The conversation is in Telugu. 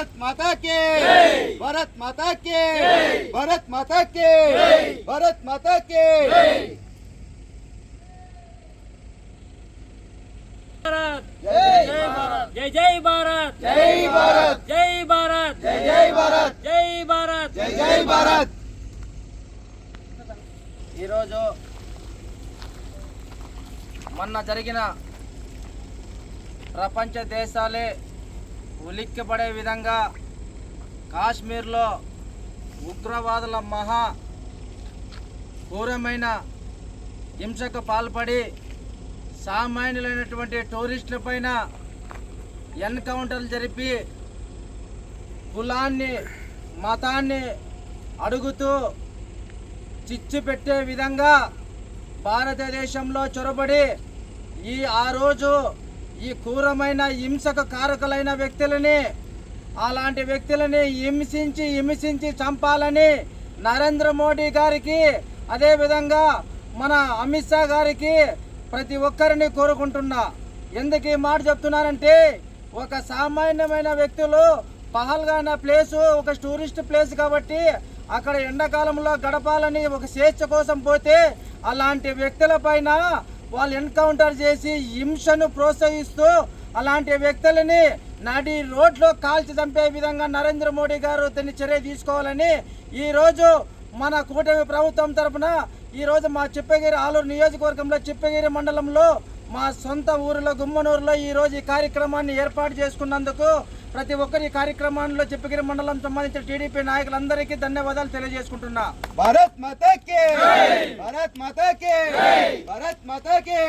భరత్ మాతా కే భరత్ మాతా కే భరత్ మాతా కే భారత్ జై భారత్ జై జై భారత్ జై భారత్ జై భారత్ జై జై భారత్ జై భారత్ జై జై భారత్ ఈరోజు మొన్న జరిగిన ప్రపంచ దేశాలే ఉలిక్కిపడే విధంగా కాశ్మీర్లో ఉగ్రవాదుల మహా ఘోరమైన హింసకు పాల్పడి సామాన్యులైనటువంటి టూరిస్టుల పైన ఎన్కౌంటర్లు జరిపి కులాన్ని మతాన్ని అడుగుతూ చిచ్చు పెట్టే విధంగా భారతదేశంలో చొరబడి ఈ ఆ రోజు ఈ క్రూరమైన హింసకు కారకులైన వ్యక్తులని అలాంటి వ్యక్తులని హింసించి హింసించి చంపాలని నరేంద్ర మోడీ గారికి అదేవిధంగా మన అమిత్ షా గారికి ప్రతి ఒక్కరిని కోరుకుంటున్నా. ఎందుకు ఈ మాట చెప్తున్నారంటే ఒక సామాన్యమైన వ్యక్తులు పహల్గా ప్లేసు ఒక టూరిస్ట్ ప్లేస్ కాబట్టి అక్కడ ఎండాకాలంలో గడపాలని ఒక స్వేచ్ఛ కోసం పోతే అలాంటి వ్యక్తుల పైన వాళ్ళు ఎన్కౌంటర్ చేసి హింసను ప్రోత్సహిస్తూ అలాంటి వ్యక్తులని నడి రోడ్లో కాల్చి చంపే విధంగా నరేంద్ర మోడీ గారు తన చర్య తీసుకోవాలని ఈరోజు మన కూటమి ప్రభుత్వం తరఫున ఈరోజు మా చిప్పగిరి ఆలూరు నియోజకవర్గంలో చిప్పగిరి మండలంలో మా సొంత ఊరిలో గుమ్మనూరులో ఈరోజు ఈ కార్యక్రమాన్ని ఏర్పాటు చేసుకున్నందుకు ప్రతి ఒక్కరి ఈ కార్యక్రమంలో చిప్పగిరి మండలం సంబంధించిన టీడీపీ నాయకులందరికీ ధన్యవాదాలు తెలియజేసుకుంటున్నా. భారత్ మాతా కే భారత్ మాతా కే భారత్ మాతా కే